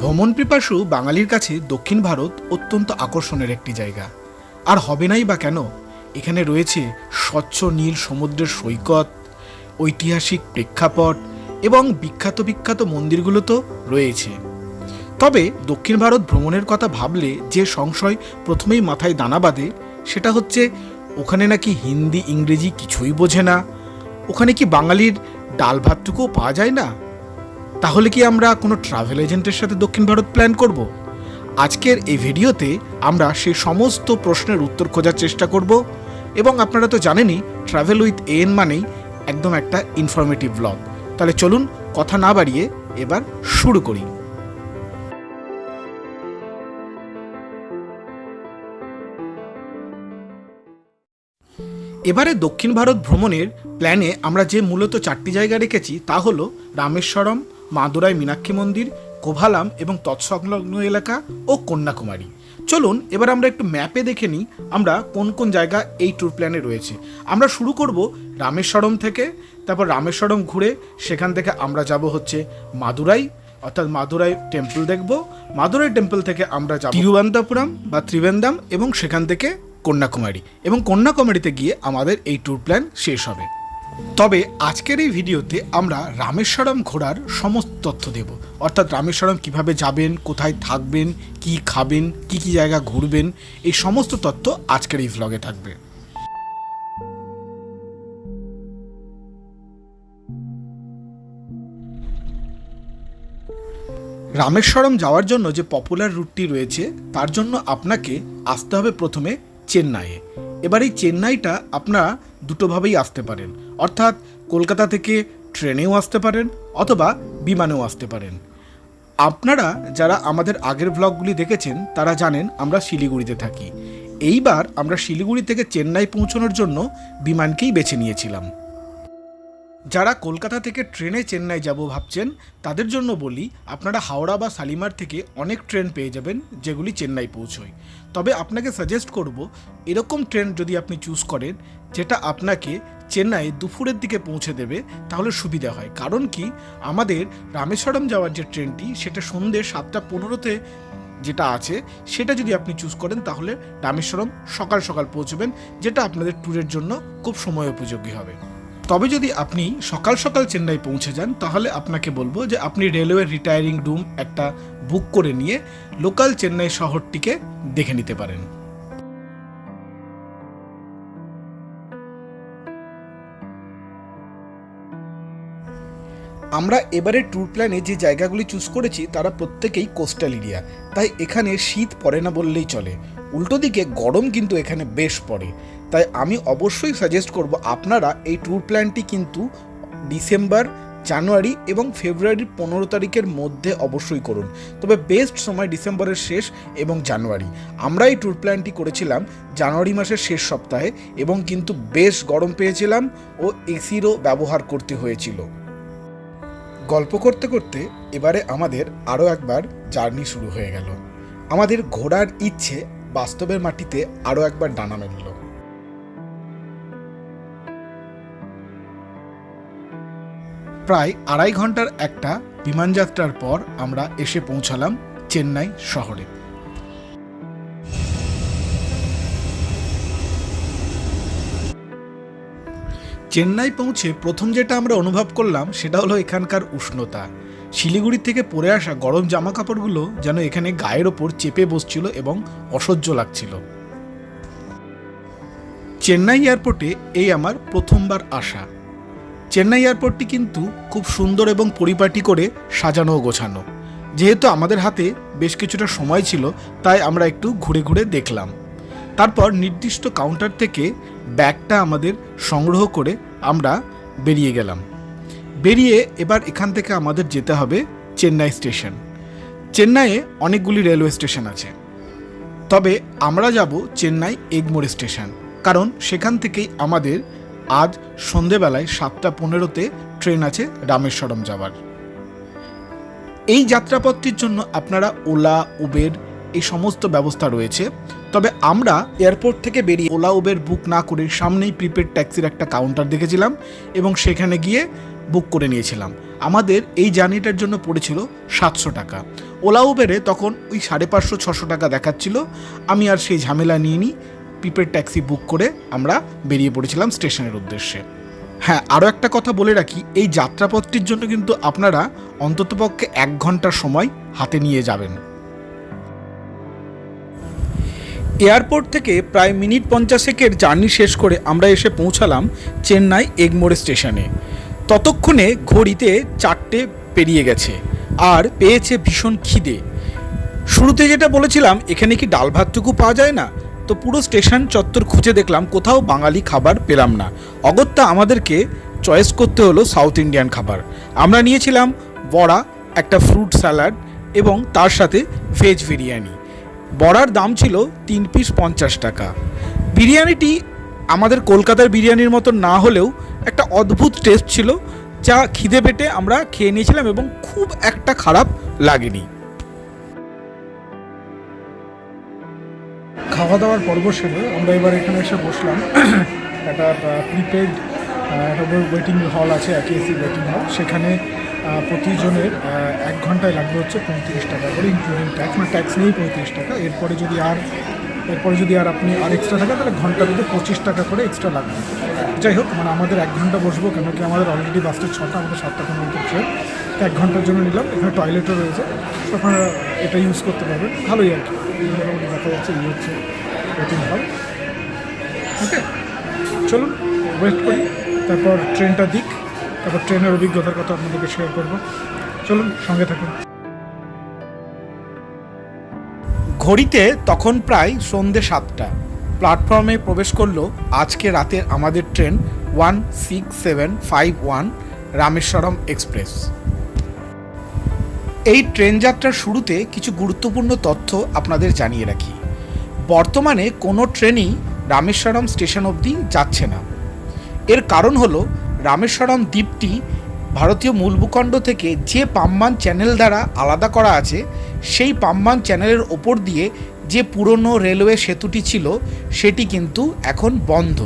ভ্রমণ পিপাসু বাঙালির কাছে দক্ষিণ ভারত অত্যন্ত আকর্ষণের একটি জায়গা। আর হবে নাই বা কেন, এখানে রয়েছে স্বচ্ছ নীল সমুদ্রের সৈকত, ঐতিহাসিক প্রেক্ষাপট এবং বিখ্যাত বিখ্যাত মন্দিরগুলো তো রয়েছে। তবে দক্ষিণ ভারত ভ্রমণের কথা ভাবলে যে সংশয় প্রথমেই মাথায় দানা বাঁধে, সেটা হচ্ছে ওখানে নাকি হিন্দি, ইংরেজি কিছুই বোঝে না, ওখানে কি বাঙালির ডাল ভাতটুকুও পাওয়া যায় না? তাহলে কি আমরা কোনো ট্রাভেল এজেন্টের সাথে দক্ষিণ ভারত প্ল্যান করব? আজকের এই ভিডিওতে আমরা সেই সমস্ত প্রশ্নের উত্তর খোঁজার চেষ্টা করব এবং আপনারা তো জানেনই ট্রাভেল উইথ এ এন মানেই একদম একটা ইনফরমেটিভ ব্লগ তাহলে চলুন কথা না বাড়িয়ে এবার শুরু করি। এবারে দক্ষিণ ভারত ভ্রমণের প্ল্যানে আমরা যে মূলত চারটি জায়গা রেখেছি তা হলো রামেশ্বরম মাদুরাই মীনাক্ষী মন্দির, কোভালাম এবং তৎসংলগ্ন এলাকা ও কন্যাকুমারী। চলুন, এবার আমরা একটু ম্যাপে দেখে নিই, আমরা কোন কোন জায়গা এই ট্যুর প্ল্যানে রয়েছে। আমরা শুরু করব রামেশ্বরম থেকে, তারপর রামেশ্বরম ঘুরে সেখান থেকে আমরা যাব হচ্ছে মাদুরাই, অর্থাৎ মাদুরাই টেম্পল দেখব। মাদুরাই টেম্পল থেকে আমরা যাব তিরুবন্তপুরম বা ত্রিবেন্দাম এবং সেখান থেকে কন্যাকুমারী। এবং কন্যাকুমারীতে গিয়ে আমাদের এই ট্যুর প্ল্যান শেষ হবে। তবে আজকের এই ভিডিওতে আমরা রামেশ্বরম ঘোরার সমস্ত তথ্য দেব। অর্থাৎ রামেশ্বরম কীভাবে যাবেন, কোথায় থাকবেন, কি খাবেন, কি কি জায়গা ঘুরবেন, এই সমস্ত তথ্য আজকের এই ভ্লগে থাকবে। রামেশ্বরম যাওয়ার জন্য যে পপুলার রুটটি রয়েছে, তার জন্য আপনাকে আসতে হবে প্রথমে চেন্নাইয়ে। এবার এই চেন্নাইটা আপনারা দুটোভাবেই আসতে পারেন। অর্থাৎ কলকাতা থেকে ট্রেনেও আসতে পারেন অথবা বিমানেও আসতে পারেন। আপনারা যারা আমাদের আগের ব্লগগুলি দেখেছেন, তারা জানেন আমরা শিলিগুড়িতে থাকি। এইবার আমরা শিলিগুড়ি থেকে চেন্নাই পৌঁছানোর জন্য বিমানকেই বেছে নিয়েছিলাম। যারা কলকাতা থেকে ট্রেনে চেন্নাই যাব ভাবছেন, তাদের জন্য বলি, আপনারা হাওড়া বা শালিমার থেকে অনেক ট্রেন পেয়ে যাবেন যেগুলি চেন্নাই পৌঁছয়। তবে আপনাকে সাজেস্ট করব, এরকম ট্রেন যদি আপনি চুজ করেন, যেটা আপনাকে চেন্নাই দুপুরের দিকে পৌঁছে দেবে, তাহলে সুবিধা হয়। কারণ কি? আমাদের রামেশ্বরম যাওয়ার যে ট্রেনটি, সেটা সন্ধ্যে সাতটা পনেরোতে যেটা আছে, সেটা যদি আপনি চুজ করেন, তাহলে রামেশ্বরম সকাল সকাল পৌঁছবেন, যেটা আপনাদের ট্যুরের জন্য খুব সময় উপযোগী হবে। তবে যদি আপনি সকাল সকাল চেন্নাই পৌঁছে যান, তাহলে আপনাকে বলব যে আপনি রেলওয়ে রিটায়ারিং রুম একটা বুক করে নিয়ে লোকাল চেন্নাই শহরটিকে দেখে নিতে পারেন। আমরা এবারে ট্যুর প্ল্যানে যে জায়গাগুলি চুজ করেছি, তারা প্রত্যেকেই কোস্টাল এরিয়া তাই এখানে শীত পড়ে না বললেই চলে। উল্টো দিকে গরম কিন্তু এখানে বেশ পড়ে। তাই আমি অবশ্যই সাজেস্ট করব আপনারা এই ট্যুর প্ল্যানটি কিন্তু ডিসেম্বর জানুয়ারি এবং ফেব্রুয়ারির পনেরো তারিখের মধ্যে অবশ্যই করুন। তবে বেস্ট সময় ডিসেম্বরের শেষ এবং জানুয়ারি আমরা এই ট্যুর প্ল্যানটি করেছিলাম জানুয়ারি মাসের শেষ সপ্তাহে এবং কিন্তু বেশ গরম পেয়েছিলাম ও এসিরও ব্যবহার করতে হয়েছিল। গল্প করতে করতে এবারে আমাদের আরও একবার জার্নি শুরু হয়ে গেল। আমাদের ঘোরার ইচ্ছে বাস্তবের মাটিতে আরও একবার ডানা মেলল। প্রায় আড়াই ঘণ্টার একটা বিমানযাত্রার পর আমরা এসে পৌঁছালাম চেন্নাই শহরে। চেন্নাই পৌঁছে প্রথম যেটা আমরা অনুভব করলাম সেটা হলো এখানকার উষ্ণতা। শিলিগুড়ি থেকে পরে আসা গরম জামা কাপড়গুলো যেন এখানে গায়ের ওপর চেপে বসছিল এবং অসহ্য লাগছিল। চেন্নাই এয়ারপোর্টে এই আমার প্রথমবার আসা। চেন্নাই এয়ারপোর্টটি কিন্তু খুব সুন্দর এবং পরিপাটি করে সাজানো ও গোছানো। যেহেতু আমাদের হাতে বেশ কিছুটা সময় ছিল, তাই আমরা একটু ঘুরে ঘুরে দেখলাম। তারপর নির্দিষ্ট কাউন্টার থেকে ব্যাগটা আমাদের সংগ্রহ করে আমরা বেরিয়ে গেলাম। বেরিয়ে এবার এখান থেকে আমাদের যেতে হবে চেন্নাই স্টেশন। চেন্নাইয়ে অনেকগুলি রেলওয়ে স্টেশন আছে। তবে আমরা যাব চেন্নাই এগমোর স্টেশন, কারণ সেখান থেকেই আমাদের আজ সন্ধেবেলায় সাতটা পনেরোতে ট্রেন আছে রামেশ্বরম যাওয়ার। এই যাত্রাপথটির জন্য আপনারা ওলা, উবের এই সমস্ত ব্যবস্থা রয়েছে। তবে আমরা এয়ারপোর্ট থেকে বেরিয়ে ওলা, উবের বুক না করে সামনেই প্রিপেড ট্যাক্সির একটা কাউন্টার দেখেছিলাম এবং সেখানে গিয়ে বুক করে নিয়েছিলাম। আমাদের এই জার্নিটার জন্য পড়েছিল সাতশো টাকা। ওলা, উবেরে তখন ওই সাড়ে পাঁচশো, ছশো টাকা দেখাচ্ছিল। আমি আর সেই ঝামেলা নিয়ে নিই পিপের ট্যাক্সি বুক করে আমরা বেরিয়ে পড়েছিলাম স্টেশনের উদ্দেশ্যে। হ্যাঁ আরও একটা কথা বলে রাখি, এই যাত্রাপথটির জন্য কিন্তু আপনারা অন্ততপক্ষে এক ঘণ্টার সময় হাতে নিয়ে যাবেন। এয়ারপোর্ট থেকে প্রায় মিনিট পঞ্চাশেকের জার্নি শেষ করে আমরা এসে পৌঁছালাম চেন্নাই এগমোড়ে স্টেশনে। ততক্ষণে ঘড়িতে চারটে পেরিয়ে গেছে, আর পেয়েছে ভীষণ খিদে। শুরুতে যেটা বলেছিলাম, এখানে কি ডাল ভাতটুকু পাওয়া যায় না? তো পুরো স্টেশন চত্বর খুঁজে দেখলাম, কোথাও বাঙালি খাবার পেলাম না। অগত্যা আমাদেরকে চয়েস করতে হলো সাউথ ইন্ডিয়ান খাবার। আমরা নিয়েছিলাম বড়া, একটা ফ্রুট স্যালাড এবং তার সাথে ভেজ বিরিয়ানি। বড়ার দাম ছিল তিন পিস পঞ্চাশ টাকা। বিরিয়ানিটি আমাদের কলকাতার বিরিয়ানির মতো না হলেও একটা অদ্ভুত টেস্ট ছিল, যা খিদে পেটে আমরা খেয়ে নিয়েছিলাম এবং খুব একটা খারাপ লাগেনি। খাওয়া দাওয়ার পর্ব সেরে আমরা এবার এখানে এসে বসলাম। একটা প্রিপেড একটা ওয়েটিং হল আছে এসি ওয়েটিং হল সেখানে প্রতিজনের এক ঘন্টায় লাগবে হচ্ছে পঁয়ত্রিশ টাকা করে ইনক্লুডিং ট্যাক্স মানে ট্যাক্স নেই পঁয়ত্রিশ টাকা। এরপরে যদি আর, এরপরে যদি আর আপনি আর এক্সট্রা থাকে, তাহলে ঘণ্টা মধ্যে পঁচিশ টাকা করে এক্সট্রা লাগবে। যাই হোক মানে আমাদের এক ঘণ্টা বসবো, কেন কি আমাদের অলরেডি বাসটা ছটা, আমাদের সাতটা পনেরো ট্রেন। এক ঘণ্টার জন্য নিলাম, এখানে টয়লেটও রয়েছে। আপনারা এটা ইউজ করতে পারবেন। ভালোই আর কি। মোটামুটি দেখা যাচ্ছে এই হচ্ছে ওকে চলুন ওয়েট করি। তারপর ট্রেনটা দিক। তারপর ট্রেনের অভিজ্ঞতার কথা আপনাদেরকে শেয়ার করব। চলুন, সঙ্গে থাকুন। ঘড়িতে তখন প্রায় সন্ধে সাতটা। প্ল্যাটফর্মে প্রবেশ করল আজকে রাতের আমাদের train one six seven five one Rameswaram express এই ট্রেন যাত্রার শুরুতে কিছু গুরুত্বপূর্ণ তথ্য আপনাদের জানিয়ে রাখি। বর্তমানে কোনো ট্রেনই রামেশ্বরম স্টেশন অবধি যাচ্ছে না। এর কারণ হলো, রামেশ্বরম দ্বীপটি ভারতীয় মূল ভূখণ্ড থেকে যে পাম্বান চ্যানেল দ্বারা আলাদা করা আছে, সেই পাম্বান চ্যানেলের ওপর দিয়ে যে পুরনো রেলওয়ে সেতুটি ছিল, সেটি কিন্তু এখন বন্ধ।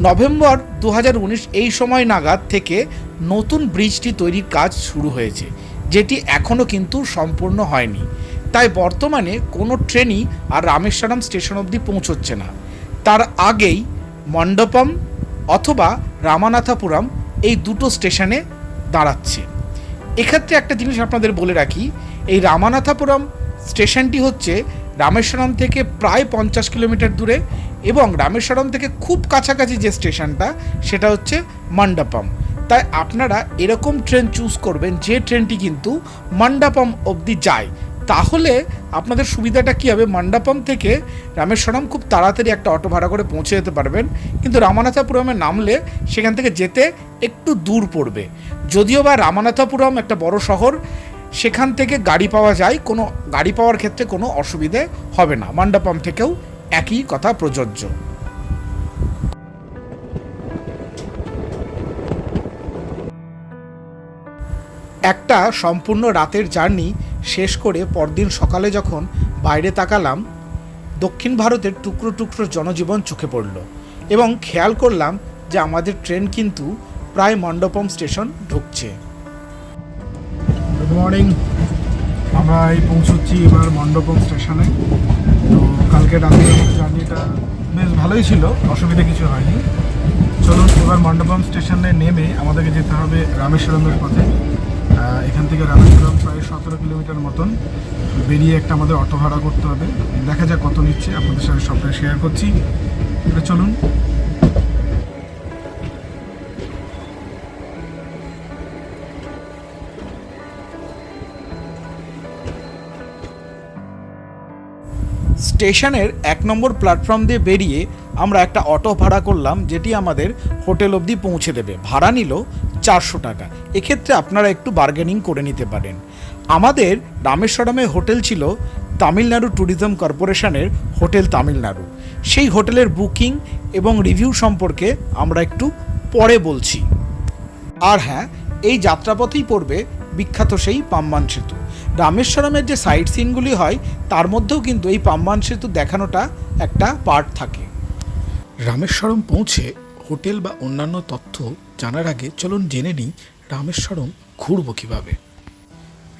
নভেম্বর দু হাজার উনিশ এই সময় নাগাদ থেকে নতুন ব্রিজটি তৈরির কাজ শুরু হয়েছে। যেটি এখনও কিন্তু সম্পূর্ণ হয়নি। তাই বর্তমানে কোনো ট্রেনই আর রামেশ্বরম স্টেশন অবধি পৌঁছচ্ছে না। তার আগেই মণ্ডপম অথবা রামানাথাপুরম এই দুটো স্টেশনে দাঁড়াচ্ছে। এক্ষেত্রে একটা জিনিস আপনাদের বলে রাখি, এই রামানাথাপুরম স্টেশনটি হচ্ছে রামেশ্বরম থেকে প্রায় পঞ্চাশ কিলোমিটার দূরে এবং রামেশ্বরম থেকে খুব কাছাকাছি যে স্টেশনটা, সেটা হচ্ছে মণ্ডপম। তাই আপনারা এরকম ট্রেন চুজ করবেন, যে ট্রেনটি কিন্তু মণ্ডপম অবধি যায়। তাহলে আপনাদের সুবিধাটা কী হবে? মণ্ডপম থেকে রামেশ্বরম খুব তাড়াতাড়ি একটা অটো ভাড়া করে পৌঁছে যেতে পারবেন। কিন্তু রামানাথাপুরমে নামলে সেখান থেকে যেতে একটু দূর পড়বে। যদিও বা রামানাথাপুরম একটা বড় শহর, সেখান থেকে গাড়ি পাওয়া যায়, কোনো গাড়ি পাওয়ার ক্ষেত্রে কোনো অসুবিধে হবে না। মণ্ডপম থেকেও একই কথা প্রযোজ্য। একটা সম্পূর্ণ রাতের জার্নি শেষ করে পরদিন সকালে যখন বাইরে তাকালাম, দক্ষিণ ভারতের টুকরো টুকরো জনজীবন চোখে পড়ল এবং খেয়াল করলাম যে আমাদের ট্রেন কিন্তু প্রায় মণ্ডপম স্টেশন ঢুকছে। গুড মর্নিং আমরা এই পৌঁছচ্ছি এবার মণ্ডপম স্টেশনে। তো কালকে রাতে জার্নিটা বেশ ভালোই ছিল, অসুবিধা কিছু হয়নি। চলুন এবার মণ্ডপম স্টেশনে নেমে আমাদেরকে যেতে হবে রামেশ্বরমের পথে। এখান থেকে রামেশ্বরম প্রায় সতেরো কিলোমিটার মতন। বেরিয়ে একটা আমাদের অটো ভাড়া করতে হবে। দেখা যাক কত নিচ্ছে। আপনাদের সাথে সবটা শেয়ার করছি। এটা চলুন। স্টেশনের এক নম্বর প্ল্যাটফর্ম দিয়ে বেরিয়ে আমরা একটা অটো ভাড়া করলাম, যেটি আমাদের হোটেল অবধি পৌঁছে দেবে। ভাড়া নিল চারশো টাকা। এক্ষেত্রে আপনারা একটু বার্গেনিং করে নিতে পারেন। আমাদের রামেশ্বরমে হোটেল ছিল তামিলনাড়ু ট্যুরিজম কর্পোরেশনের হোটেল তামিলনাড়ু। সেই হোটেলের বুকিং এবং রিভিউ সম্পর্কে আমরা একটু পরে বলছি। আর হ্যাঁ এই যাত্রাপথেই পড়বে বিখ্যাত সেই পাম্বান সেতু। রামেশ্বরমের যে সাইট সিনগুলি হয়, তার মধ্যেও কিন্তু এই পাম্বান সেতু দেখানোটা একটা পার্ট থাকে। রামেশ্বরম পৌঁছে হোটেল বা অন্যান্য তথ্য জানার আগে চলুন জেনে নিই রামেশ্বরম ঘুরবো কীভাবে।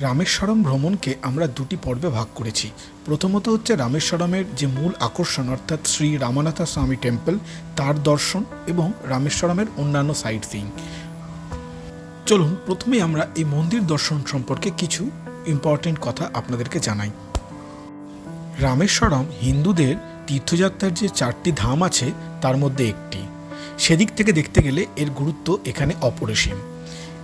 রামেশ্বরম ভ্রমণকে আমরা দুটি পর্বে ভাগ করেছি। প্রথমত হচ্ছে রামেশ্বরমের যে মূল আকর্ষণ, অর্থাৎ শ্রী রামানাথা স্বামী টেম্পল, তার দর্শন এবং রামেশ্বরমের অন্যান্য সাইট সিইং। চলুন, প্রথমে আমরা এই মন্দির দর্শন সম্পর্কে কিছু ইম্পর্টেন্ট কথা আপনাদেরকে জানাই। রামেশ্বরম হিন্দুদের তীর্থযাত্রার যে চারটি ধাম আছে, তার মধ্যে একটি। সেদিক থেকে দেখতে গেলে এর গুরুত্ব এখানে অপরিসীম।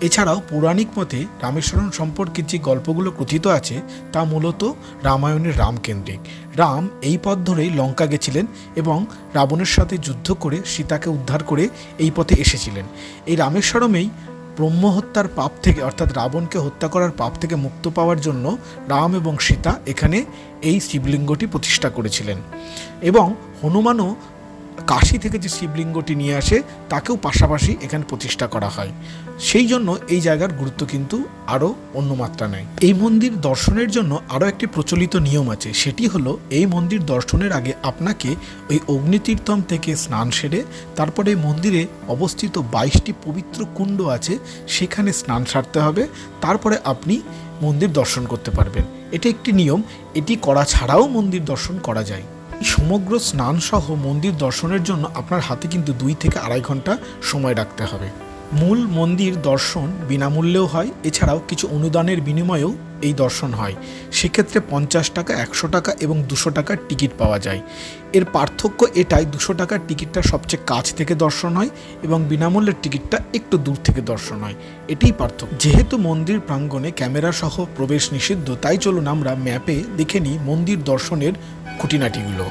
এছাড়াও পৌরাণিক মতে রামেশ্বরম সম্পর্কে যে গল্পগুলো কথিত আছে, তা মূলত রামায়ণের রামকেন্দ্রিক। রাম এই পথ ধরেই লঙ্কা গেছিলেন এবং রাবণের সাথে যুদ্ধ করে সীতাকে উদ্ধার করে এই পথে এসেছিলেন। এই রামেশ্বরমেই ব্রহ্মহত্যার পাপ থেকে, অর্থাৎ রাবণকে হত্যা করার পাপ থেকে মুক্ত পাওয়ার জন্য রাম এবং সীতা এখানে এই শিবলিঙ্গটি প্রতিষ্ঠা করেছিলেন। এবং হনুমানও কাশী থেকে যে শিবলিঙ্গটি নিয়ে আসে, তাকেও পাশাপাশি এখানে প্রতিষ্ঠা করা হয়। সেই জন্য এই জায়গার গুরুত্ব কিন্তু আরও অন্য মাত্রা নেয়। এই মন্দির দর্শনের জন্য আরও একটি প্রচলিত নিয়ম আছে, সেটি হলো এই মন্দির দর্শনের আগে আপনাকে ওই অগ্নিতীর্থম থেকে স্নান সেরে, তারপরে মন্দিরে অবস্থিত বাইশটি পবিত্র কুণ্ড আছে, সেখানে স্নান সারতে হবে, তারপরে আপনি মন্দির দর্শন করতে পারবেন। এটা একটি নিয়ম, এটি করা ছাড়াও মন্দির দর্শন করা যায়। সমগ্র স্নান সহ মন্দির দর্শনের জন্য আপনার হাতে কিন্তু দুই থেকে আড়াই ঘণ্টা সময় রাখতে হবে। মূল মন্দির দর্শন বিনামূল্যেও হয়, এছাড়াও কিছু অনুদানের বিনিময়েও এই দর্শন হয়। সেক্ষেত্রে পঞ্চাশ টাকা, একশো টাকা এবং দুশো টাকার টিকিট পাওয়া যায়। এর পার্থক্য এটাই, দুশো টাকার টিকিটটা সবচেয়ে কাছ থেকে দর্শন হয় এবং বিনামূল্যের টিকিটটা একটু দূর থেকে দর্শন হয়। এটাই পার্থক্য। যেহেতু মন্দির প্রাঙ্গণে ক্যামেরা সহ প্রবেশ নিষিদ্ধ, তাই চলুন আমরা ম্যাপে দেখে নিই মন্দির দর্শনের খুঁটিনাটিগুলো।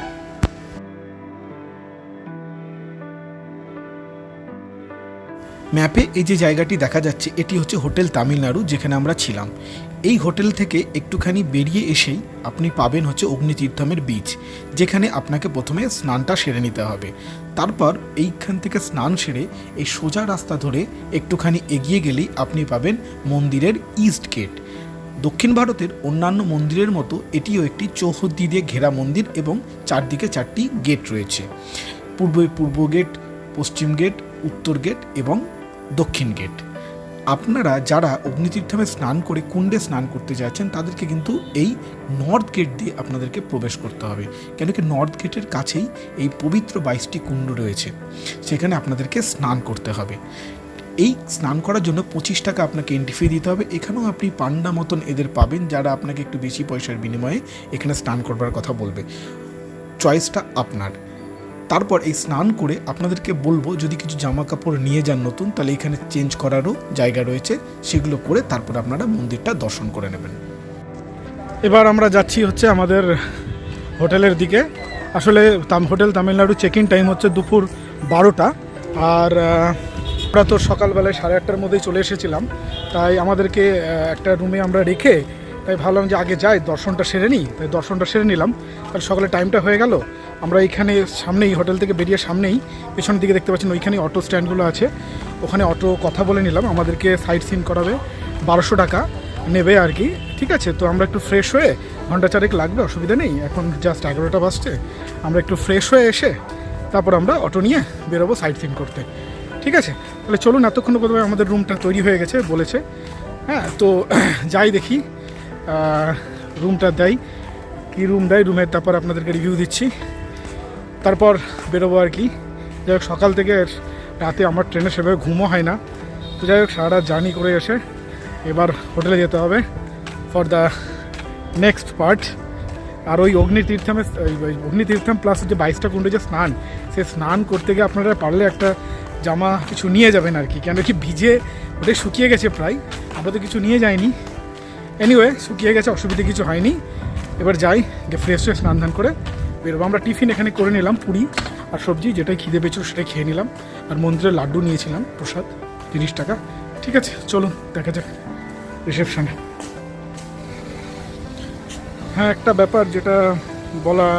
ম্যাপে এই যে জায়গাটি দেখা যাচ্ছে, এটি হচ্ছে হোটেল তামিলনাড়ু যেখানে আমরা ছিলাম। এই হোটেল থেকে একটুখানি বেরিয়ে এসেই আপনি পাবেন হচ্ছে অগ্নিতীর্থমের বীচ, যেখানে আপনাকে প্রথমে স্নানটা সেরে নিতে হবে। তারপর এইখান থেকে স্নান সেরে এই সোজা রাস্তা ধরে একটুখানি এগিয়ে গেলেই আপনি পাবেন মন্দিরের ইস্ট গেট। দক্ষিণ ভারতের অন্যান্য মন্দিরের মতো এটিও একটি চৌহদ্দি দিয়ে ঘেরা মন্দির এবং চারদিকে চারটি গেট রয়েছে। পূর্বে পূর্ব গেট পশ্চিম গেট উত্তর গেট এবং দক্ষিণ গেট আপনারা যারা অগ্নিতীর্থমে স্নান করে কুণ্ডে স্নান করতে যাচ্ছেন, তাদেরকে কিন্তু এই নর্থ গেট দিয়ে আপনাদেরকে প্রবেশ করতে হবে। কেন কি নর্থ গেটের কাছেই এই পবিত্র বাইশটি কুণ্ড রয়েছে। সেখানে আপনাদেরকে স্নান করতে হবে। এই স্নান করার জন্য পঁচিশ টাকা আপনাকে এন্ট্রি ফি দিতে হবে। এখানেও আপনি পান্ডা মতন এদের পাবেন যারা আপনাকে একটু বেশি পয়সার বিনিময়ে এখানে স্নান করবার কথা বলবে। চয়েসটা আপনার। তারপর এই স্নান করে আপনাদেরকে বলব, যদি কিছু জামা কাপড় নিয়ে যান নতুন, তাহলে এখানে চেঞ্জ করারও জায়গা রয়েছে। সেগুলো করে তারপর আপনারা মন্দিরটা দর্শন করে নেবেন। এবার আমরা যাচ্ছি হচ্ছে আমাদের হোটেলের দিকে। আসলে hotel Tamil Nadu check in time হচ্ছে দুপুর বারোটা। আর আমরা তো সকালবেলায় সাড়ে আটটার মধ্যেই চলে এসেছিলাম, তাই আমাদেরকে একটা রুমে আমরা রেখে, তাই ভাবলাম যে আগে যাই, দর্শনটা সেরে নিই, তাই দর্শনটা সেরে নিলাম। তাহলে সকালে টাইমটা হয়ে গেল, আমরা এইখানে সামনেই হোটেল থেকে বেরিয়ে সামনেই, পেছনের দিকে দেখতে পাচ্ছেন ওইখানে অটো স্ট্যান্ডগুলো আছে। ওখানে অটো কথা বলে নিলাম, আমাদেরকে সাইট সিন করাবে, বারোশো টাকা নেবে আর কি। ঠিক আছে, তো আমরা একটু ফ্রেশ হয়ে, ঘণ্টা চারেক লাগবে, অসুবিধা নেই, এখন জাস্ট এগারোটা বাজছে, আমরা একটু ফ্রেশ হয়ে এসে, তারপর আমরা অটো নিয়ে বেরোবো সাইট সিন করতে। ঠিক আছে? তাহলে চলুন এতক্ষণ বোধ আমাদের রুমটা তৈরি হয়ে গেছে, বলেছে। হ্যাঁ তো যাই দেখি। রুমটা দেয় কী রুম দেয় রুমের তারপর আপনাদেরকে রিভিউ দিচ্ছি। তারপর বেরোবো আর কি। যাই হোক, সকাল থেকে রাতে আমার ট্রেনে সেভাবে ঘুমও হয় না। তো যাই হোক সারা জার্নি করে এসে এবার হোটেলে যেতে হবে ফর দ্য নেক্সট পার্ট আর ওই অগ্নিতীর্থমে অগ্নিতীর্থম প্লাস যে বাইশটা কুণ্ডে যে স্নান সে স্নান করতে গিয়ে আপনারা পারলে একটা জামা কিছু নিয়ে যাবেন আর কি। কেন কি ভিজে ওটাই শুকিয়ে গেছে প্রায়। আমরা তো কিছু নিয়ে যাইনি। এনিওয়ে শুকিয়ে গেছে, অসুবিধে কিছু হয়নি। এবার যাই গিয়ে ফ্রেশ হয়ে স্নান ধান করে বেরোবো। আমরা টিফিন এখানে করে নিলাম, পুরি আর সবজি, যেটাই খিদে পেয়েছিল সেটাই খেয়ে নিলাম। আর মন্দিরের লাড্ডু নিয়েছিলাম, প্রসাদ, তিরিশ টাকা। ঠিক আছে, চলুন, দেখা যাক রিসেপশনে হ্যাঁ একটা ব্যাপার যেটা বলা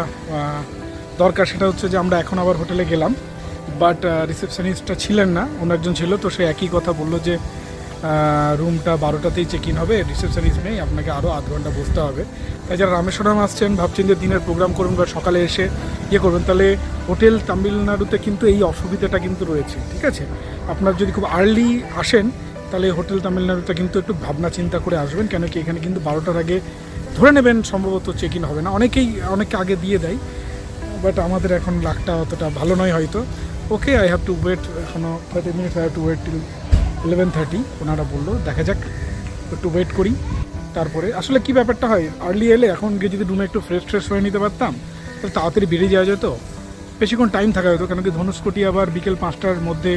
দরকার সেটা হচ্ছে যে আমরা এখন আবার হোটেলে গেলাম। বাট রিসেপশনিস্টটা ছিলেন না, অন্য একজন ছিল, তো সে একই কথা বলল যে রুমটা বারোটাতেই চেক ইন হবে রিসেপশনিস্ট নেই, আপনাকে আরও আধ ঘণ্টা বসতে হবে। তাই যারা রামেশ্বরম আসছেন, ভাবছেন যে দিনের প্রোগ্রাম করবেন বা সকালে এসে ইয়ে করবেন তাহলে হোটেল তামিলনাড়ুতে কিন্তু এই অসুবিধাটা কিন্তু রয়েছে, ঠিক আছে? আপনার যদি খুব আর্লি আসেন, তাহলে হোটেল তামিলনাড়ুটা কিন্তু একটু ভাবনা চিন্তা করে আসবেন, কেন কি এখানে কিন্তু বারোটার আগে ধরে নেবেন, সম্ভবত চেক ইন হবে না। অনেকেই অনেকে আগে দিয়ে দেয়, বাট আমাদের এখন লাখটা অতটা ভালো নয় হয়তো। Okay I have to wait এখনও thirty minutes I have to wait till eleven thirty ওনারা বলল, দেখা যাক, একটু ওয়েট করি। তারপরে, আসলে কি ব্যাপারটা হয়? আর্লি এলে এখন গিয়ে যদি রুমে একটু ফ্রেশ ফ্রেশ হয়ে নিতে পারতাম, তাহলে তাড়াতাড়ি বেরিয়ে যাওয়া যেত। বেশিক্ষণ টাইম থাকা যেত কেন কি ধনুষ্কটি আবার বিকেল পাঁচটার মধ্যে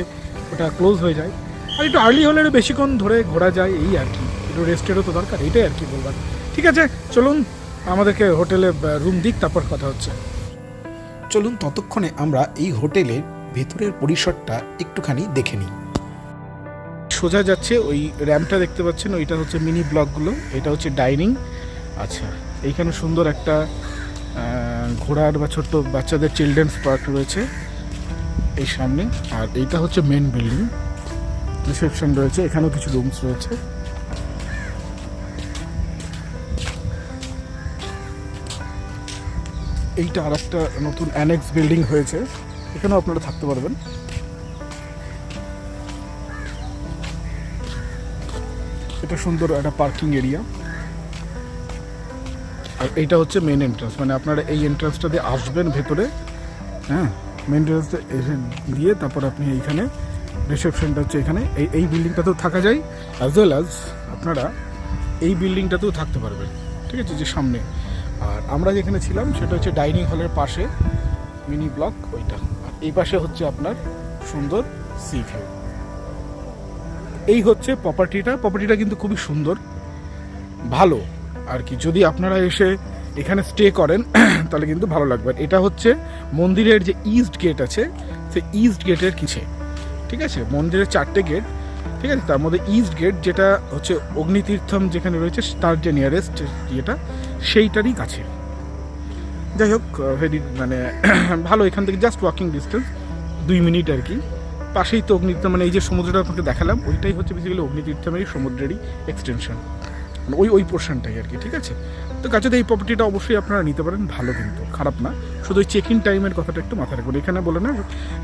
ওটা ক্লোজ হয়ে যায়। আর একটু আর্লি হলে একটু বেশিক্ষণ ধরে ঘোরা যায়, এই আর কি। একটু রেস্টেরও তো দরকার, এটাই আর কি বলবার। ঠিক আছে, চলুন, আমাদেরকে হোটেলে রুম দিক, তারপর কথা হচ্ছে। চলুন, ততক্ষণে আমরা এই হোটেলের ভেতরের পরিসরটা একটুখানি দেখে নিই। সোজা যাচ্ছে, ওই র্যাম্পটা দেখতে পাচ্ছেন, ওইটা হচ্ছে মিনি ব্লকগুলো, এটা হচ্ছে ডাইনিং। আচ্ছা এইখানে সুন্দর একটা ঘোড়ার বা ছোট্ট বাচ্চাদের চিলড্রেন্স পার্ক রয়েছে এই সামনে, আর এইটা হচ্ছে মেন বিল্ডিং। রিসেপশন রয়েছে, এখানেও কিছু রুমস রয়েছে। এইটা আর একটা নতুন অ্যানেক্স বিল্ডিং হয়েছে। এখানেও আপনারা থাকতে পারবেন। এটা সুন্দর একটা পার্কিং এরিয়া আর এইটা হচ্ছে মেন এন্ট্রান্স মানে আপনারা এই এন্ট্রান্সটা দিয়ে আসবেন ভেতরে হ্যাঁ? মেন এন্ট্রান্সটা দিয়ে তারপর আপনি এইখানে রিসেপশনটা হচ্ছে এখানে। এই এই বিল্ডিংটাতেও থাকা যায় অ্যাজ ওয়েল অ্যাজ আপনারা এই বিল্ডিংটাতেও থাকতে পারবেন, ঠিক আছে? যে সামনে। আর আমরা যেখানে ছিলাম, সেটা হচ্ছে ডাইনিং হলের পাশে মিনি ব্লক ওইটা। এই পাশে হচ্ছে আপনার সুন্দর সি ভিউ এই হচ্ছে প্রপার্টিটা প্রপার্টিটা কিন্তু খুবই সুন্দর। ভালো। আর কি, যদি আপনারা এসে এখানে স্টে করেন, তাহলে কিন্তু ভালো লাগবে। এটা হচ্ছে মন্দিরের যে ইস্ট গেট আছে সে ইস্ট গেটের কিছে ঠিক আছে? মন্দিরের চারটে গেট ঠিক আছে? তার মধ্যে ইস্ট গেট যেটা হচ্ছে অগ্নিতীর্থম যেখানে রয়েছে, তার যে নিয়ারেস্ট ইয়েটা সেইটারই কাছে। যাই হোক ভেরি মানে ভালো, এখান থেকে জাস্ট ওয়াকিং ডিস্টেন্স দুই মিনিট আর কি। পাশেই তো অগ্নিতীর্থম মানে এই যে সমুদ্রটা আপনাকে দেখালাম, ওইটাই হচ্ছে বেসিক্যালি অগ্নিতীর্থমেরই সমুদ্রেরই এক্সটেনশন মানে ওই ওই পোর্শনটাই আর কি, ঠিক আছে? তো কাছে এই প্রপার্টিটা অবশ্যই আপনারা নিতে পারেন, ভালো কিন্তু, খারাপ না। শুধু ওই চেক ইন টাইমের কথাটা একটু মাথায় রাখবেন। এখানে বলে না,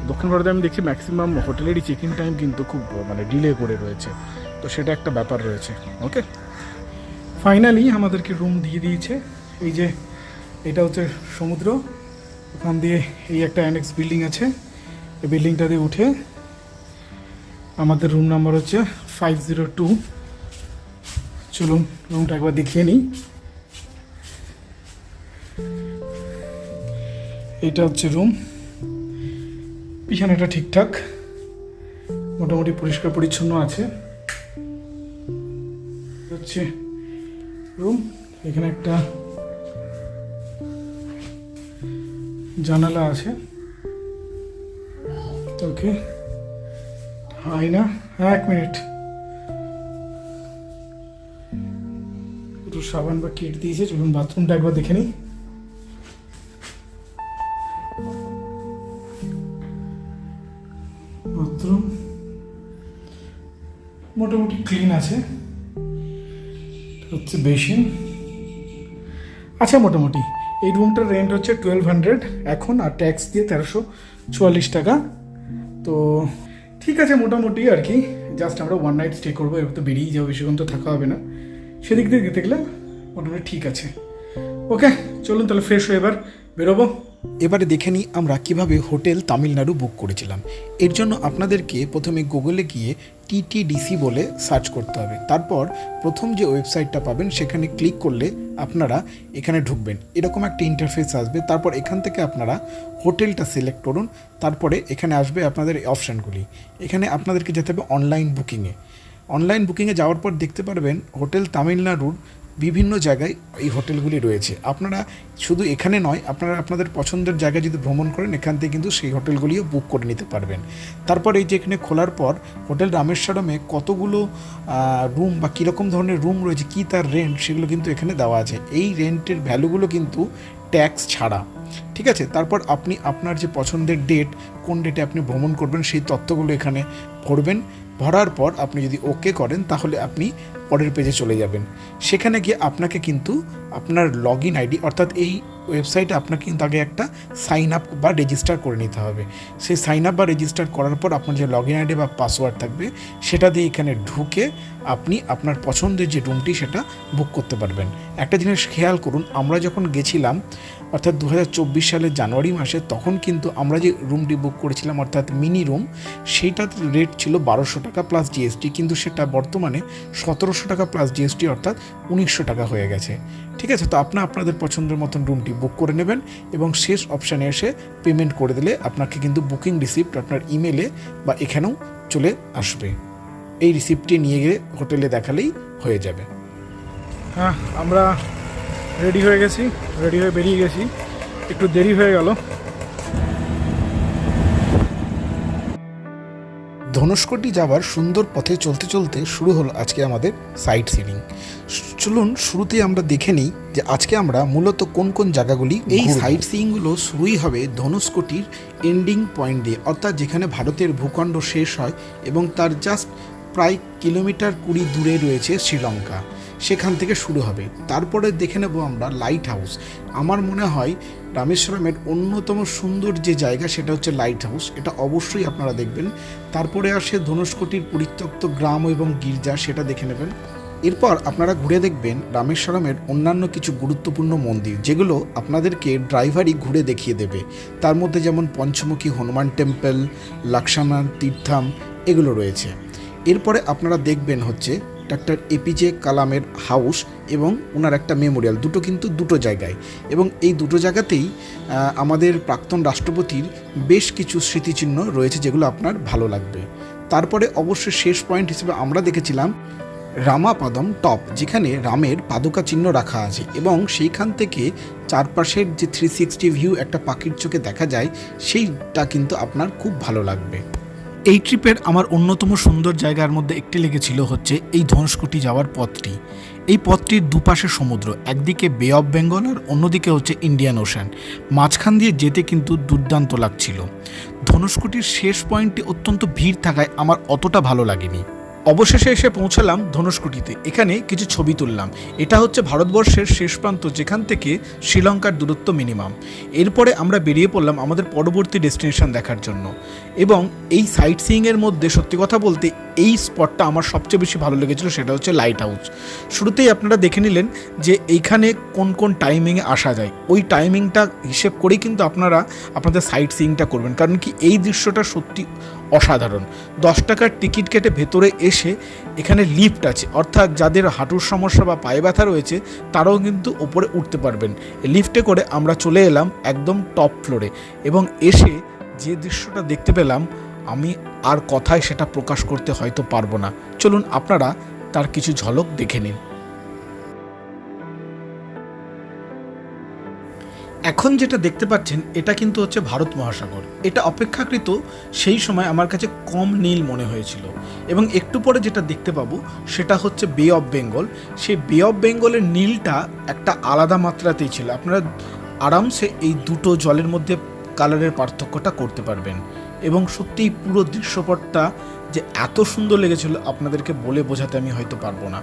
দক্ষিণ ভারতে আমি দেখি ম্যাক্সিমাম হোটেলেরই চেক ইন টাইম কিন্তু খুব মানে ডিলে করে রয়েছে। তো সেটা একটা ব্যাপার রয়েছে ওকে ফাইনালি আমাদেরকে রুম দিয়ে দিয়েছে, এই যে এটা হচ্ছে সমুদ্র। ওখান দিয়ে এই একটা অ্যানেক্স বিল্ডিং আছে। এই বিল্ডিংটা দিয়ে উঠে আমাদের রুম নাম্বার হচ্ছে ফাইভ জিরো টু চলুন রুমটা একবার দেখিয়ে নিই। এটা হচ্ছে রুম পিছনেটা ঠিকঠাক। মোটামুটি পরিষ্কার পরিচ্ছন্ন আছে। হচ্ছে রুম এখানে একটা জানালা আছে। ওকে আয়না হ্যাঁ এক মিনিট। একটু সাবান বা কিট দিয়েছে, চলুন বাথরুমটা একবার দেখে নিই। বাথরুম মোটামুটি ক্লিন আছে। হচ্ছে বেসিন। আচ্ছা মোটামুটি। এই রুমটার রেন্ট হচ্ছে টুয়েলভ হান্ড্রেড এখন আর ট্যাক্স দিয়ে তেরোশো চুয়াল্লিশ টাকা। তো ঠিক আছে মোটামুটি আর কি জাস্ট আমরা ওয়ান নাইট স্টে করব, এবার তো বেরিয়েই যাব, বেশিক্ষণ তো থাকা হবে না। সেদিক দিয়ে দেখলে মোটামুটি ঠিক আছে। ওকে চলুন তাহলে ফ্রেশ হয়ে এবার বেরোবো। এবারে দেখে নিই আমরা কীভাবে হোটেল তামিলনাড়ু বুক করেছিলাম। এর জন্য আপনাদেরকে প্রথমে গুগলে গিয়ে টিটিডিসি বলে সার্চ করতে হবে। তারপর প্রথম যে ওয়েবসাইটটা পাবেন, সেখানে ক্লিক করলে আপনারা এখানে ঢুকবেন। এরকম একটা ইন্টারফেস আসবে। তারপর এখান থেকে আপনারা হোটেলটা সিলেক্ট করুন। তারপরে এখানে আসবে আপনাদের অপশানগুলি এখানে আপনাদেরকে যেতে হবে অনলাইন বুকিংয়ে অনলাইন বুকিংয়ে যাওয়ার পর দেখতে পারবেন হোটেল তামিলনাড়ুর বিভিন্ন জায়গায় এই হোটেলগুলি রয়েছে। আপনারা শুধু এখানে নয়, আপনারা আপনাদের পছন্দের জায়গায় যদি ভ্রমণ করেন, এখান থেকে কিন্তু সেই হোটেলগুলিও বুক করে নিতে পারবেন। তারপর এই যে এখানে খোলার পর, হোটেল রামেশ্বরমে কতগুলো রুম বা কীরকম ধরনের রুম রয়েছে, কী তার রেন্ট সেগুলো কিন্তু এখানে দেওয়া আছে। এই রেন্টের ভ্যালুগুলো কিন্তু ট্যাক্স ছাড়া। ঠিক আছে? তারপর আপনি আপনার যে পছন্দের ডেট কোন ডেটে আপনি ভ্রমণ করবেন, সেই তথ্যগুলো এখানে ভরবেন ভরার পর আপনি যদি ওকে করেন, তাহলে আপনি পরের পেজে চলে যাবেন। সেখানে গিয়ে আপনাকে কিন্তু আপনার লগ ইন আইডি অর্থাৎ এই ওয়েবসাইটে আপনাকে কিন্তু আগে একটা সাইন আপ বা রেজিস্টার করে নিতে হবে। সেই সাইন আপ বা রেজিস্টার করার পর আপনার যে লগ ইন আইডি বা পাসওয়ার্ড থাকবে, সেটা দিয়ে এখানে ঢুকে আপনি আপনার পছন্দের যে রুমটি সেটা বুক করতে পারবেন। একটা জিনিস খেয়াল করুন, আমরা যখন গেছিলাম, অর্থাৎ দু হাজার চব্বিশ সালের জানুয়ারি মাসে, তখন কিন্তু আমরা যে রুমটি বুক করেছিলাম, অর্থাৎ মিনি রুম সেইটার রেট ছিল বারোশো টাকা প্লাস জিএসটি কিন্তু সেটা বর্তমানে সতেরোশো টাকা প্লাস জিএসটি অর্থাৎ উনিশশো টাকা হয়ে গেছে। ঠিক আছে, তো আপনার আপনাদের পছন্দের মতন রুমটি বুক করে নেবেন এবং শেষ অপশানে এসে পেমেন্ট করে দিলে আপনাকে কিন্তু বুকিং রিসিপ্ট আপনার ইমেলে বা এখানেও চলে আসবে। এই রিসিপ্টটি নিয়ে গিয়ে হোটেলে দেখালেই হয়ে যাবে। হ্যাঁ আমরা রেডি হয়ে গেছি রেডি হয়ে বেরিয়ে গেছি। একটু দেরি হয়ে গেল। ধনুষ্কটি যাবার সুন্দর পথে চলতে চলতে শুরু হলো আজকে আমাদের সাইট সিনিং চলুন শুরুতে আমরা দেখে নিই যে আজকে আমরা মূলত কোন কোন জায়গাগুলি এই সাইট সিইংগুলো শুরুই হবে ধনুষ্কটির এন্ডিং পয়েন্ট দিয়ে অর্থাৎ যেখানে ভারতের ভূখণ্ড শেষ হয় এবং তার জাস্ট প্রায় কিলোমিটার কুড়ি দূরে রয়েছে শ্রীলঙ্কা। সেখান থেকে শুরু হবে। তারপরে দেখে নেব আমরা লাইট হাউস আমার মনে হয় রামেশ্বরমের অন্যতম সুন্দর যে জায়গা সেটা হচ্ছে লাইট হাউস এটা অবশ্যই আপনারা দেখবেন। তারপরে আসে ধনুষ্কটির পরিত্যক্ত গ্রাম এবং গির্জা, সেটা দেখে নেবেন। এরপর আপনারা ঘুরে দেখবেন রামেশ্বরমের অন্যান্য কিছু গুরুত্বপূর্ণ মন্দির, যেগুলো আপনাদেরকে ড্রাইভারই ঘুরে দেখিয়ে দেবে। তার মধ্যে যেমন পঞ্চমুখী হনুমান টেম্পল লাক্সামান তীর্থাম এগুলো রয়েছে। এরপরে আপনারা দেখবেন হচ্ছে ডাক্তার এপিজে কালামের হাউস এবং ওনার একটা মেমোরিয়াল দুটো কিন্তু দুটো জায়গায়। এবং এই দুটো জায়গাতেই আমাদের প্রাক্তন রাষ্ট্রপতির বেশ কিছু স্মৃতিচিহ্ন রয়েছে যেগুলো আপনার ভালো লাগবে। তারপরে অবশ্যই শেষ পয়েন্ট হিসেবে আমরা দেখেছিলাম রামাপদম টপ যেখানে রামের পাদুকা চিহ্ন রাখা আছে এবং সেইখান থেকে চারপাশের যে থ্রি সিক্সটি ভিউ একটা পাখির চোখে দেখা যায়, সেইটা কিন্তু আপনার খুব ভালো লাগবে। এই ট্রিপের আমার অন্যতম সুন্দর জায়গার মধ্যে একটি লেগেছিল হচ্ছে এই ধনসকুটি যাওয়ার পথটি। এই পথটির দুপাশে সমুদ্র, একদিকে বে অফ বেঙ্গল আর অন্যদিকে হচ্ছে ইন্ডিয়ান ওশান মাঝখান দিয়ে যেতে কিন্তু দুর্দান্ত লাগছিল। ধনুষ্কুটির শেষ পয়েন্টটি অত্যন্ত ভিড় থাকায় আমার অতটা ভালো লাগেনি। অবশেষে এসে পৌঁছালাম ধনুষ্কটিতে। এখানে কিছু ছবি তুললাম। এটা হচ্ছে ভারতবর্ষের শেষ প্রান্ত, যেখান থেকে শ্রীলঙ্কার দূরত্ব মিনিমাম। এরপরে আমরা বেরিয়ে পড়লাম আমাদের পরবর্তী ডেস্টিনেশন দেখার জন্য। এবং এই সাইট সিইংয়ের মধ্যে, সত্যি কথা বলতে, এই স্পটটা আমার সবচেয়ে বেশি ভালো লেগেছিল, সেটা হচ্ছে লাইট হাউস শুরুতেই আপনারা দেখে নিলেন যে এইখানে কোন কোন টাইমিংয়ে আসা যায়। ওই টাইমিংটা হিসেব করেই কিন্তু আপনারা আপনাদের সাইট সিইংটা করবেন। কারণ কি, এই দৃশ্যটা সত্যি অসাধারণ। দশ টাকার টিকিট কেটে ভেতরে এসে এখানে লিফট আছে। অর্থাৎ যাদের হাঁটুর সমস্যা বা পায়ে ব্যথা রয়েছে, তারাও কিন্তু ওপরে উঠতে পারবেন। লিফটে করে আমরা চলে এলাম একদম টপ ফ্লোরে এবং এসে যে দৃশ্যটা দেখতে পেলাম, আমি আর কথায় সেটা প্রকাশ করতে হয়তো পারব না। চলুন আপনারা তার কিছু ঝলক দেখে নিন। এখন যেটা দেখতে পাচ্ছেন, এটা কিন্তু হচ্ছে ভারত মহাসাগর। এটা অপেক্ষাকৃত সেই সময় আমার কাছে কম নীল মনে হয়েছিল। এবং একটু পরে যেটা দেখতে পাবো, সেটা হচ্ছে বে অফ বেঙ্গল সেই বে অফ বেঙ্গলের নীলটা একটা আলাদা মাত্রাতেই ছিল। আপনারা আরামসে এই দুটো জলের মধ্যে কালারের পার্থক্যটা করতে পারবেন। এবং সত্যিই পুরো দৃশ্যপটটা যে এত সুন্দর লেগেছিল, আপনাদেরকে বলে বোঝাতে আমি হয়তো পারব না।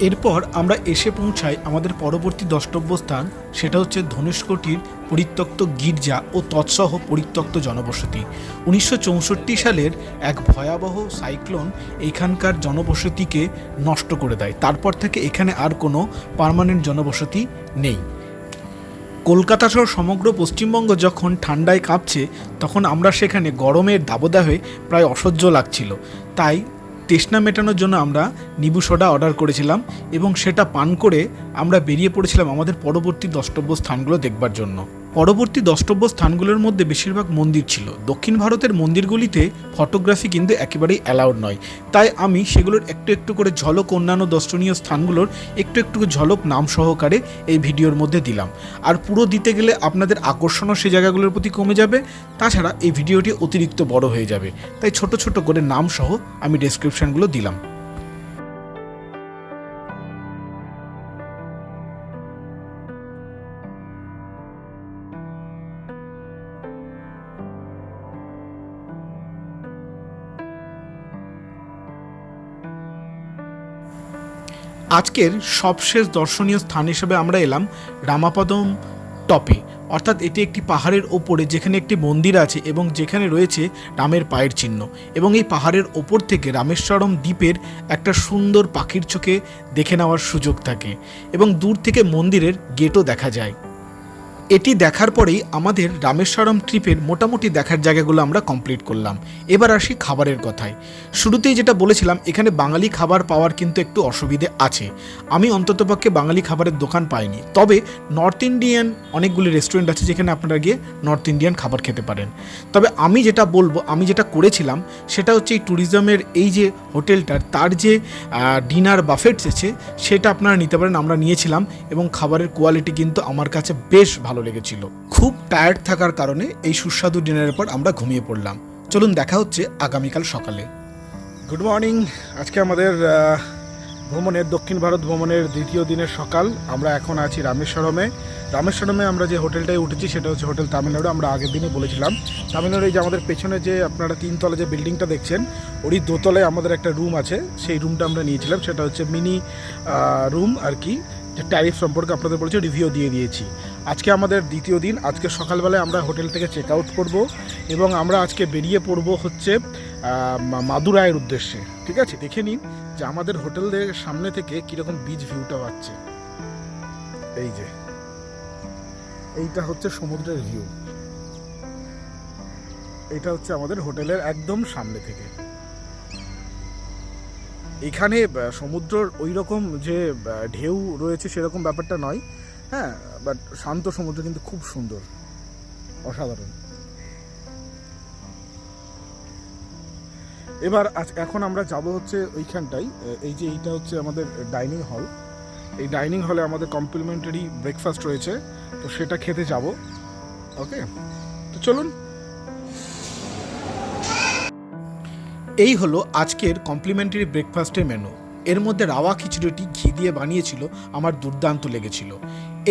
এরপর আমরা এসে পৌঁছাই আমাদের পরবর্তী দ্রষ্টব্য স্থান, সেটা হচ্ছে ধনুষ্কটির পরিত্যক্ত গির্জা ও তৎসহ পরিত্যক্ত জনবসতি। উনিশশো চৌষট্টি সালের এক ভয়াবহ সাইক্লোন এখানকার জনবসতিকে নষ্ট করে দেয়। তারপর থেকে এখানে আর কোনো পার্মানেন্ট জনবসতি নেই। কলকাতা সহ সমগ্র পশ্চিমবঙ্গ যখন ঠান্ডায় কাঁপছে, তখন আমরা সেখানে গরমের দাবদাহে প্রায় অসহ্য লাগছিল। তাই তৃষ্ণা মেটানোর জন্য আমরা নিবু সোডা অর্ডার করেছিলাম এবং সেটা পান করে আমরা বেরিয়ে পড়েছিলাম আমাদের পরবর্তী দ্রষ্টব্য স্থানগুলো দেখবার জন্য। পরবর্তী দ্রষ্টব্য স্থানগুলোর মধ্যে বেশিরভাগ মন্দির ছিল। দক্ষিণ ভারতের মন্দিরগুলিতে ফটোগ্রাফি কিন্তু একেবারেই অ্যালাউড নয়। তাই আমি সেগুলোর একটু একটু করে ঝলক অন্যান্য দর্শনীয় স্থানগুলোর একটু একটু ঝলক নাম সহকারে এই ভিডিওর মধ্যে দিলাম। আর পুরো দিতে গেলে আপনাদের আকর্ষণও সেই জায়গাগুলোর প্রতি কমে যাবে। তাছাড়া এই ভিডিওটি অতিরিক্ত বড় হয়ে যাবে। তাই ছোট ছোট করে নাম সহ আমি ডেসক্রিপশনগুলো দিলাম। আজকের সবশেষ দর্শনীয় স্থান হিসেবে আমরা এলাম রামাপদম টপে। অর্থাৎ এটি একটি পাহাড়ের ওপরে যেখানে একটি মন্দির আছে এবং যেখানে রয়েছে রামের পায়ের চিহ্ন। এবং এই পাহাড়ের ওপর থেকে রামেশ্বরম দ্বীপের একটা সুন্দর পাখির চোখে দেখে নেওয়ার সুযোগ থাকে এবং দূর থেকে মন্দিরের গেটও দেখা যায়। এটি দেখার পরেই আমাদের রামেশ্বরম ট্রিপের মোটামুটি দেখার জায়গাগুলো আমরা কমপ্লিট করলাম। এবার আসি খাবারের কথায়। শুরুতেই যেটা বলেছিলাম, এখানে বাঙালি খাবার পাওয়ার কিন্তু একটু অসুবিধে আছে। আমি অন্ততপক্ষে বাঙালি খাবারের দোকান পাইনি। তবে নর্থ ইন্ডিয়ান অনেকগুলি রেস্টুরেন্ট আছে যেখানে আপনারা গিয়ে নর্থ ইন্ডিয়ান খাবার খেতে পারেন। তবে আমি যেটা বলব, আমি যেটা করেছিলাম, সেটা হচ্ছে এই ট্যুরিজমের এই যে হোটেলটার তার যে ডিনার বাফেটস আছে, সেটা আপনারা নিতে পারেন। আমরা নিয়েছিলাম এবং খাবারের কোয়ালিটি কিন্তু আমার কাছে বেশ ভালো লেগেছিল। খুব টায়ার্ড থাকার কারণে এই সুস্বাদু ডিনারের পর আমরা ঘুমিয়ে পড়লাম। চলুন দেখা হচ্ছে আগামীকাল সকালে। গুড মর্নিং আজকে আমাদের ভ্রমণের, দক্ষিণ ভারত ভ্রমণের দ্বিতীয় দিনের সকাল। আমরা এখন আছি রামেশ্বরমে। রামেশ্বরমে আমরা যে হোটেলটায় উঠেছি সেটা হচ্ছে হোটেল তামিলনাড়ু। আমরা আগের দিনে বলেছিলাম। তামিলনাড়ু যে আমাদের পেছনে যে আপনারা তিনতলা যে বিল্ডিংটা দেখছেন, ওরই দোতলায় আমাদের একটা রুম আছে। সেই রুমটা আমরা নিয়েছিলাম। সেটা হচ্ছে মিনি রুম আর কি, যে ট্যারিফ সম্পর্কে আপনাদের বলেছি রিভিউ দিয়ে দিয়েছি। আজকে আমাদের দ্বিতীয় দিন। আজকে সকালবেলায় আমরা হোটেল থেকে চেক আউট করব এবং আমরা আজকে বেরিয়ে পড়ব হচ্ছে আহ, মা- উদ্দেশ্যে। ঠিক আছে? দেখে নিন যে আমাদের হোটেলের সামনে থেকে কীরকম বিচ ভিউটা পাচ্ছে। এই যে। এইটা হচ্ছে সমুদ্রের ভিউ এটা হচ্ছে আমাদের হোটেলের একদম সামনে থেকে। এখানে সমুদ্রর ওই রকম যে ঢেউ রয়েছে সেরকম ব্যাপারটা নয়। হ্যাঁ বাট শান্ত সমুদ্র কিন্তু খুব সুন্দর। অসাধারণ। এবার আজ এখন আমরা যাব হচ্ছে ওইখানটাই এই যে এইটা হচ্ছে আমাদের ডাইনিং হল এই ডাইনিং হলে আমাদের কমপ্লিমেন্টারি ব্রেকফাস্ট রয়েছে। তো সেটা খেতে যাব। ওকে তো চলুন। এই হলো আজকের কমপ্লিমেন্টারি ব্রেকফাস্টের মেনু এর মধ্যে রাওয়া খিচুড়িটি ঘি দিয়ে বানিয়েছিল। আমার দুর্দান্ত লেগেছিল।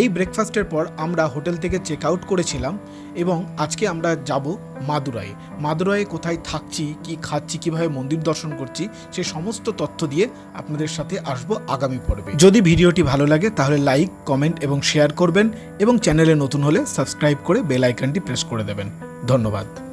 এই ব্রেকফাস্টের পর আমরা হোটেল থেকে চেক আউট করেছিলাম এবং আজকে আমরা যাব মাদুরাই। মাদুরাইয়ে কোথায় থাকছি, কি খাচ্ছি, কীভাবে মন্দির দর্শন করছি, সে সমস্ত তথ্য দিয়ে আপনাদের সাথে আসব আগামী পর্বে। যদি ভিডিওটি ভালো লাগে তাহলে লাইক কমেন্ট এবং শেয়ার করবেন এবং চ্যানেলে নতুন হলে সাবস্ক্রাইব করে বেল আইকনটি প্রেস করে দেবেন। ধন্যবাদ।